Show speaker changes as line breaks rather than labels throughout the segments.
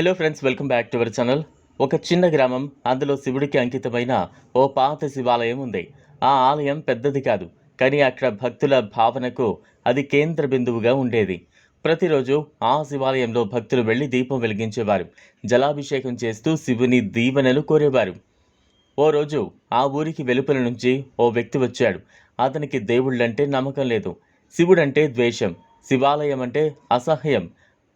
Hello friends welcome back to our channel ఒక చిన్న గ్రామం అందులో శివుడికి అంకితమైన ఓ పాత శివాలయం ఉంది. ఆ ఆలయం పెద్దది కాదు కానీ అక్కడ భక్తుల భావనకు అది కేంద్ర బిందువుగా ఉండేది. ప్రతిరోజు ఆ శివాలయంలో భక్తులు వెళ్ళి దీపం వెలిగించేవారు జలాభిషేకం చేస్తూ శివుని దీవెనలు కోరేవారు. ఓ రోజు ఆ ఊరికి వెలుపల నుంచి ఓ వ్యక్తి వచ్చాడు. అతనికి దేవుళ్ళంటే నమ్మకం లేదు. శివుడంటే ద్వేషం శివాలయం అంటే అసహ్యం.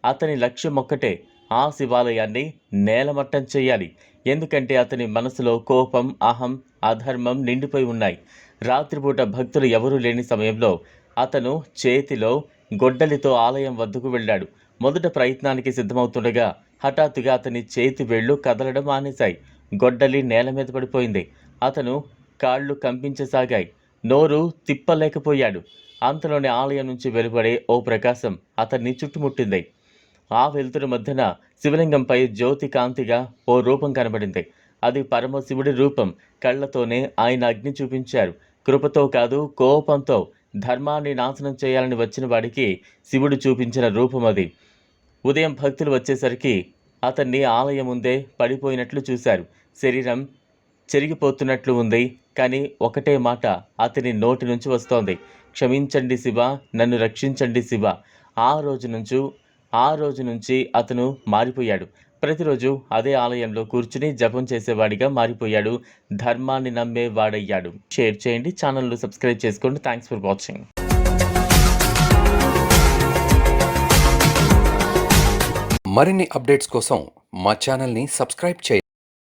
అతని లక్ష్యం ఒక్కటే ఆ శివాలయాన్ని నేలమట్టం చేయాలి. ఎందుకంటే అతని మనసులో కోపం అహం అధర్మం నిండిపోయి ఉన్నాయి. రాత్రిపూట భక్తులు ఎవరూ లేని సమయంలో అతను చేతిలో గొడ్డలితో ఆలయం వద్దకు వెళ్ళాడు. మొదట ప్రయత్నానికి సిద్ధమవుతుండగా హఠాత్తుగా అతని చేతి వేళ్ళు కదలడం మానేశాయి. గొడ్డలి నేల మీద పడిపోయింది. అతను కాళ్ళు కంపించసాగాయి. నోరు తిప్పలేకపోయాడు. అంతలోని ఆలయం నుంచి వెలువడే ఓ ప్రకాశం అతన్ని చుట్టుముట్టింది. ఆ వెలుతురు మధ్యన శివలింగంపై జ్యోతి కాంతిగా ఓ రూపం కనబడింది. అది పరమశివుడి రూపం. కళ్ళతోనే ఆయన అగ్ని చూపించారు. కృపతో కాదు కోపంతో ధర్మాన్ని నాశనం చేయాలని వచ్చిన వాడికి శివుడు చూపించిన రూపం అది. ఉదయం భక్తులు వచ్చేసరికి అతన్ని ఆలయం ముందే పడిపోయినట్లు చూశారు. శరీరం చెరిగిపోతున్నట్లు ఉంది కానీ ఒకటే మాట అతని నోటి నుంచి వస్తోంది. క్షమించండి శివ నన్ను రక్షించండి శివ. ఆ రోజు నుంచి ఆ రోజు నుంచి అతను మారిపోయాడు. ప్రతిరోజు అదే ఆలయంలో కూర్చుని జపం చేసేవాడిగా మారిపోయాడు. ధర్మాన్ని నమ్మే వాడయ్యాడు. షేర్ చేయండి ఛానల్ను సబ్స్క్రైబ్ చేసుకోండి. థ్యాంక్స్ ఫర్ వాచింగ్
మరిన్ని అప్డేట్స్ కోసం మా ఛానల్ని సబ్స్క్రైబ్ చేయండి.